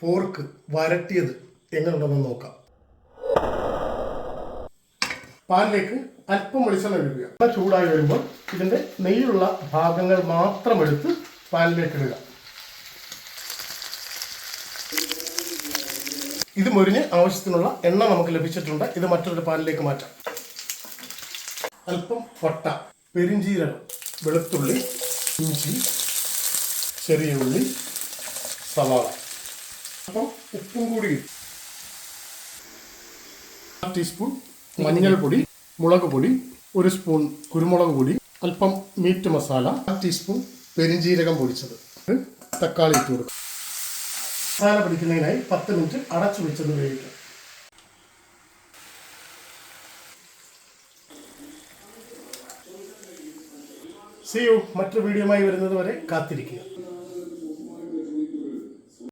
Pork വരട്ടിയത് എങ്ങനെയുണ്ടെന്ന് നോക്കാം. പാലിലേക്ക് അല്പം വെളിച്ചെണ്ണ ഒഴിക്കുക. എണ്ണ ചൂടായി വരുമ്പോൾ ഇതിന്റെ നെയ്യുള്ള ഭാഗങ്ങൾ മാത്രം എടുത്ത് പാലിലേക്ക് ഇടുക. ഇത് മുരിഞ്ഞ് ആവശ്യത്തിനുള്ള എണ്ണ നമുക്ക് ലഭിച്ചിട്ടുണ്ട്. ഇത് മറ്റൊരു പാലിലേക്ക് മാറ്റാം. അല്പം പൊട്ട പെരിഞ്ചീരകം വെളുത്തുള്ളി ഇഞ്ചി ചെറിയ ഉള്ളി സവാള. അപ്പം ഉപ്പും കൂടി ടീസ്പൂൺ മഞ്ഞൾപ്പൊടി മുളക് പൊടി ഒരു സ്പൂൺ കുരുമുളക് പൊടി അല്പം മീറ്റ് മസാല ടീസ്പൂൺ പെരിഞ്ജീരകം പൊടിച്ചത്. തക്കാളി ഇട്ട് കൊടുക്കും. മസാല പിടിക്കുന്നതിനായി പത്ത് മിനിറ്റ് അടച്ചു വെച്ചത് വേവിക്കാം സി യു മറ്റൊരു വീഡിയോയുമായി വരുന്നത് വരെ കാത്തിരിക്കുക.